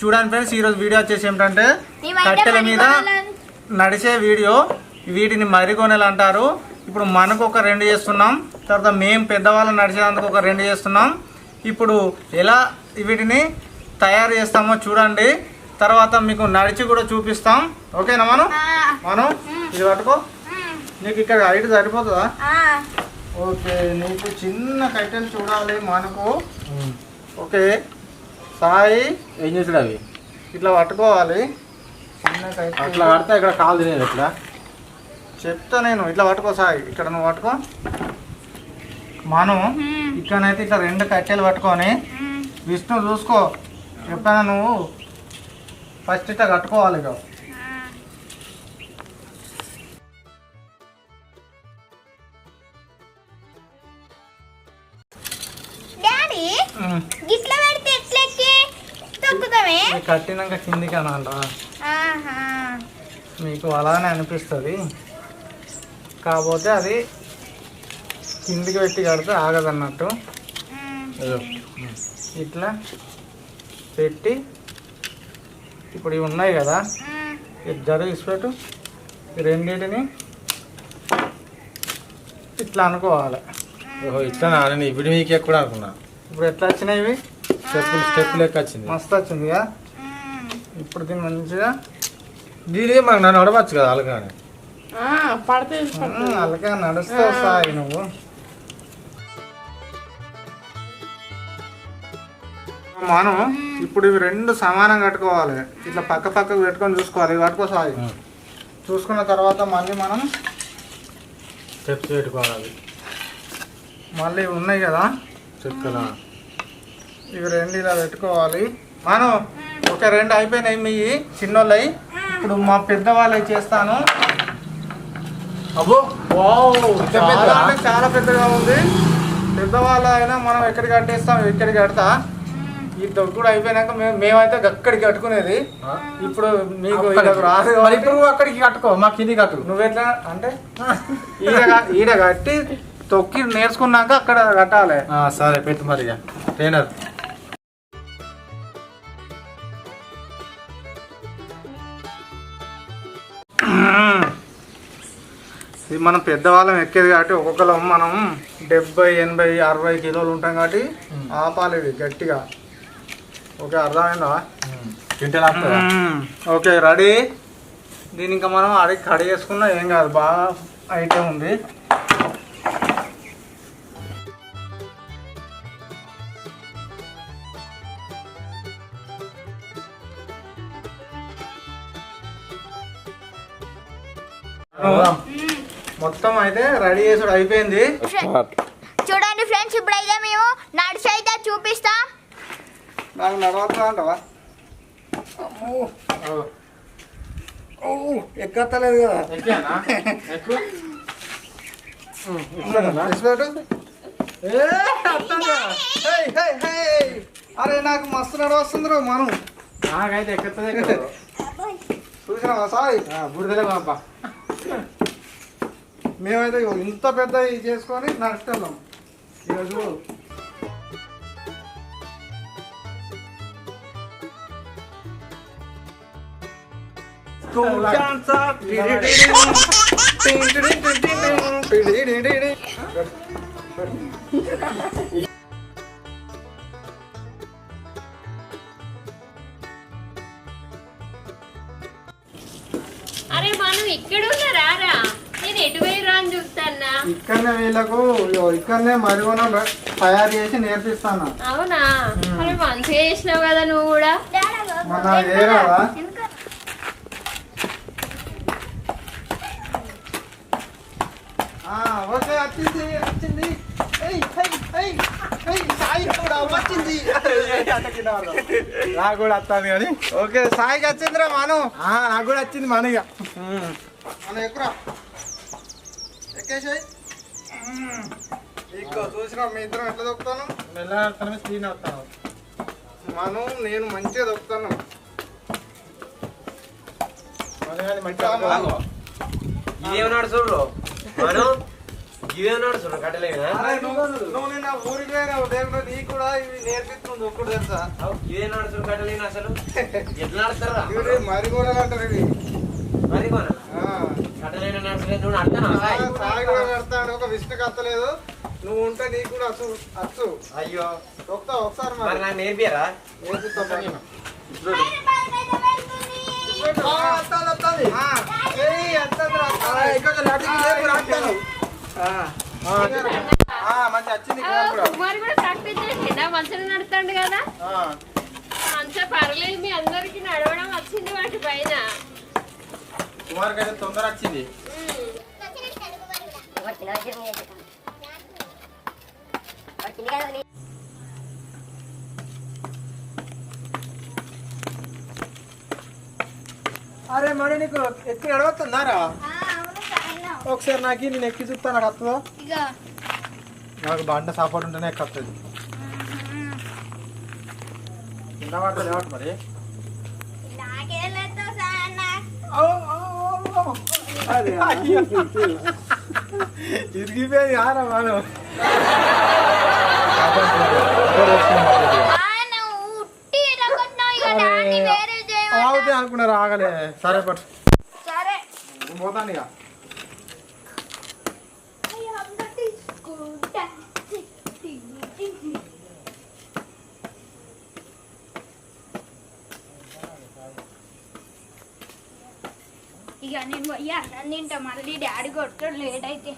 చూడండి ఫ్రెండ్స్ ఈరోజు వీడియో వచ్చేసి ఏమిటంటే కట్టెల మీద నడిచే వీడియో వీటిని మరికొనెలు అంటారు. ఇప్పుడు మనకు ఒక రెండు చేస్తున్నాం తర్వాత మేము పెద్దవాళ్ళు నడిచేందుకు ఒక రెండు చేస్తున్నాం. ఇప్పుడు ఎలా వీటిని తయారు చేస్తామో చూడండి. తర్వాత మీకు నడిచి కూడా చూపిస్తాం. ఓకేనా మనం? మనం ఇది పట్టుకో. నీకు ఇక్కడ హైట్ సరిపోతుందా? ఓకే నీకు చిన్న కట్టెలు చూడాలి మనకు. ఓకే సాయి. ఏం చేసాడు అవి? ఇట్లా పట్టుకోవాలి. చిన్న కట్టెలు. అట్లా కడితే ఇక్కడ కాలు తినేది ఎట్లా? చెప్తా నేను ఇట్లా పట్టుకో సాయి. ఇక్కడ నువ్వు పట్టుకో. మనం ఇక్కడనైతే ఇట్లా రెండు కట్టెలు పట్టుకొని విష్ణు చూసుకో. ఎప్పుడైనా నువ్వు ఫస్ట్ ఇట్లా కట్టుకోవాలి ఇక. గిట్ల పెడితే ఎట్లెక్కి? తొక్కుతామే? కట్టినాక కిందికి అనాలా ఆహా. మీకు అలానే అనిపిస్తుంది. కాకపోతే అది కిందికి పెట్టి కడితే ఆగదన్నట్టు. ఇట్లా పెట్టి ఇప్పుడు ఇవి ఉన్నాయి కదా జర ఇసిపెట్టు ఈ రెండింటిని ఇట్లా అనుకోవాలి. ఓహో ఇట్లా నేను ఇప్పుడు మీకు ఎక్కడ అనుకున్నా. ఇప్పుడు ఎట్లా వచ్చినాయి ఇవి? స్టెప్పులు స్టెప్ లెక్క వచ్చింది. మస్తు వచ్చిందిగా? ఉమ్. ఇప్పుడు దీన్ని మంచిగా దీని మాకు నన్ను అడవచ్చు కదా అలాగనే పడితే అలాగే నడుస్తూ వస్తాయి నువ్వు. మనం ఇప్పుడు ఇవి రెండు సమానం కట్టుకోవాలి. ఇట్లా పక్క పక్కకు పెట్టుకొని చూసుకోవాలి. ఇవి పట్టుకో సాయి. చూసుకున్న తర్వాత మళ్ళీ మనం స్టెప్స్ పెట్టుకోవాలి. మళ్ళీ ఇవి ఉన్నాయి కదా? చెక్కలా ఇవి రెండు ఇలా పెట్టుకోవాలి. మనం ఒక రెండు అయిపోయినాయి మీ చిన్నోళ్ళవి ఇప్పుడు మా పెద్దవాళ్ళవి చేస్తాను. అబ్బో? అంటే చాలా పెద్దగా ఉంది. పెద్దవాళ్ళు అయినా మనం ఎక్కడికి కట్టేస్తాం ఇక్కడికి కడతా. ఈ దొక్కుడు అయిపోయినాక మేము మేమైతే అక్కడికి కట్టుకునేది? ఇప్పుడు మీకు రాదు ఇప్పుడు అక్కడికి కట్టుకో మాకు కింది కట్టు నువ్వెట్లా అంటే ఈడ ఈడ కట్టి తొక్కి నేర్చుకున్నాక అక్కడ కట్టాలి. సరే పెట్టు మరి ట్రైనర్ మనం పెద్దవాళ్ళం ఎక్కేది కాబట్టి ఒక్కొక్కరు మనం డెబ్బై ఎనభై అరవై కిలోలు ఉంటాం కాబట్టి ఆపాలి ఇది గట్టిగా. ఓకే అర్థమైందా? Okay ready. దీని ఇంకా మనం అడిగి కడి చేసుకున్నా ఏం కాదు బాగా ఐటెం ఉంది. మొత్తం అయితే రెడీ చేసుడు అయిపోయింది. చూడండి ఫ్రెండ్స్ ఇప్పుడైతే మేము నడిచి అయితే చూపిస్తాం. నాకు నడవద్దా అంటవా? ఎక్కత్తలేదు కదా. అరే నాకు మస్తు నడవస్తుంది రా మనం. నాకైతే ఎక్కత్తదే ఎక్కదు. చూసినావా సాయి? ఆ, బురదలే పంప మేమైతే ఇంత పెద్ద ఇది చేసుకొని నడుస్తున్నాం ఈరోజు అరే మనం ఇక్కడ ఉన్నారా రా నేను ఎటువైరా ఇక్కడనే వీళ్ళకు ఇక్కడనే మరిగొన తయారు చేసి నేర్పిస్తాను. అవునా? మంచిగా చేసినావు కదా నువ్వు కూడా? మన ఏ రావా ఆ, ఓకే వచ్చింది వచ్చింది. నాకు కూడా వస్తుంది కానీ. ఓకే సాయికి వచ్చిందిరా మాను. ఆ, నాకు కూడా వచ్చింది మనగా మనం ఎక్కురా. ఎక్కేసాయి. ఇక్కో చూసినా మీ ఇద్దరం ఎట్లా దొక్కుతాను మెల్లగా స్క్రీన్ వస్తాను మనం నేను మంచిగా దొక్కుతాను ఇదేమన్నాడు చూడు? మనం ఇవే నడుచుడు కట్టలేదా అరే నువ్వు నిన్న ఊరికి పోయినావు నీకు కూడా ఇవి నేర్పిస్తుంది ఒక్కడు తెలుసా? ఇవే నడుచుడు కట్టలేను అసలు? ఎట్లా నడుస్తారా ఇవి మరి కూడా అంటారు ఇవి. మరి మన సాయి ఒక విష్ణుకి అత్తలేదు నువ్వు ఉంటే నీకు కూడా అచ్చు అచ్చు అయ్యో ఒక్క ఒకసారి మరి నాకు నేర్పియరా మంచి వచ్చింది కూడా కుమార్ కూడా ప్రాక్టీస్ చేసిండా మంచిగా నడుతాడు కదా అంతా మంచిగా పర్లేదు మీ అందరికి నడవడం వచ్చింది వాటి పైన కుమార్కి అయితే తొందర వచ్చింది. అరే మరి నీకు ఎక్కి నడవస్తుందారా ఒకసారి నాకు నేను ఎక్కి చూస్తా నాకు వస్తుందో? నాకు బండ సపోర్ట్ ఉంటేనే ఎక్కస్తుంది కింద పడతా లేవట మరి. ఆరా మనం ఆవుతే అనుకున్నారు ఆగలే సరే పట్టు సరే పోతాను ఇక ఇక నేను పోయా అన్నం తింటా. మళ్ళీ డాడీ కొడతాడు లేట్ అయితే.